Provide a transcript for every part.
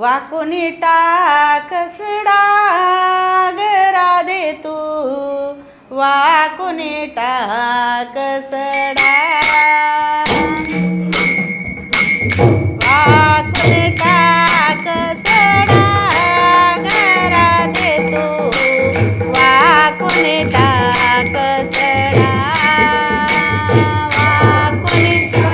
वाकुनी टाकसडा गरा दे तू. वाकुनी टाकसडा वाकुनी टाकसडा गरा दे तू. वाकुनी टाकसडा वाकुनी वाकुनी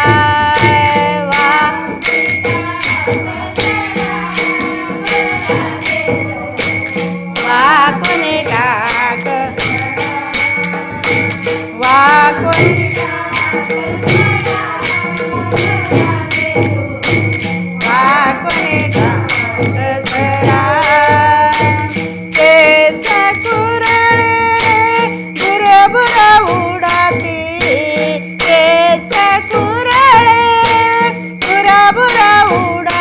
वाकुने टाक वाकुने वाकुने टाक सडा केस कुरळे भुरभुर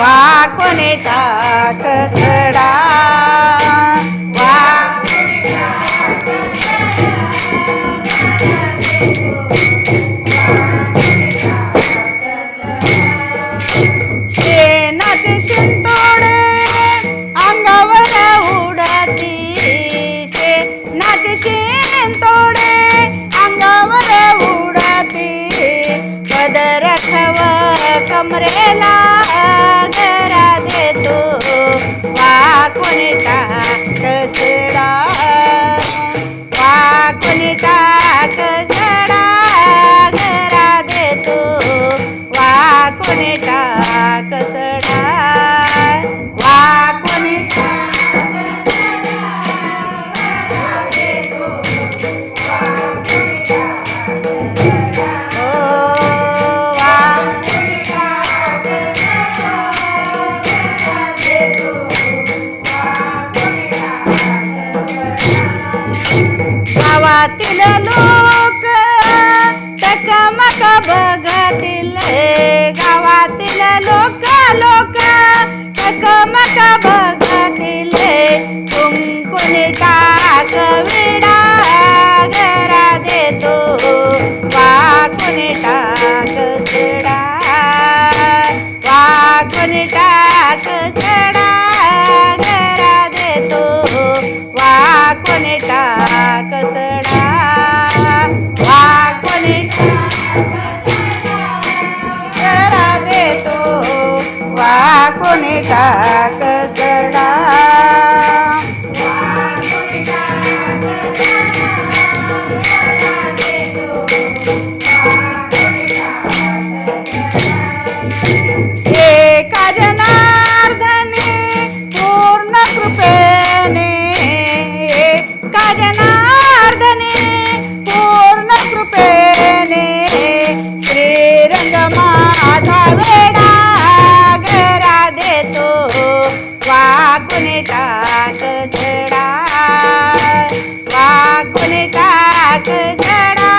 वाकुने टाक सडा? वा शेणाचे शिंतोडे अंगावर उडती शेणाचे शिंतोडे अंगावर उडती पदर कमरेला घरा देतो वाकुने टाक सडा कसडा टाक घरा देतो वाकुने टाक सडा वाकुने बघतील गावातील लोक लोक. टकमक बघतील कुंकुनी टाक विडा घरा देतो. वाकुनी टाक सडा? वाकुनी टाक सडा घरा देतो. वाकुनी टाक सडा? वाकुनी देतो देतो कोणी टाक सडा एका जनार्दने पूर्ण कृपेने। एका जनार्दने रंग माझा वेडा घरा देतो. वागून टाक सडा वागून टाक सडा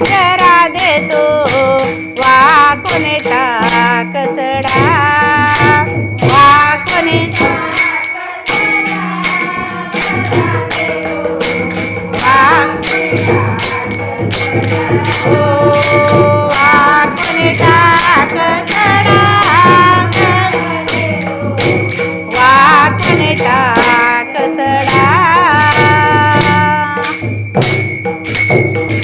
घरा देतो. वागून टाक सडा वाकुने वाकुने टाक सडा वाकुने टाक सडा.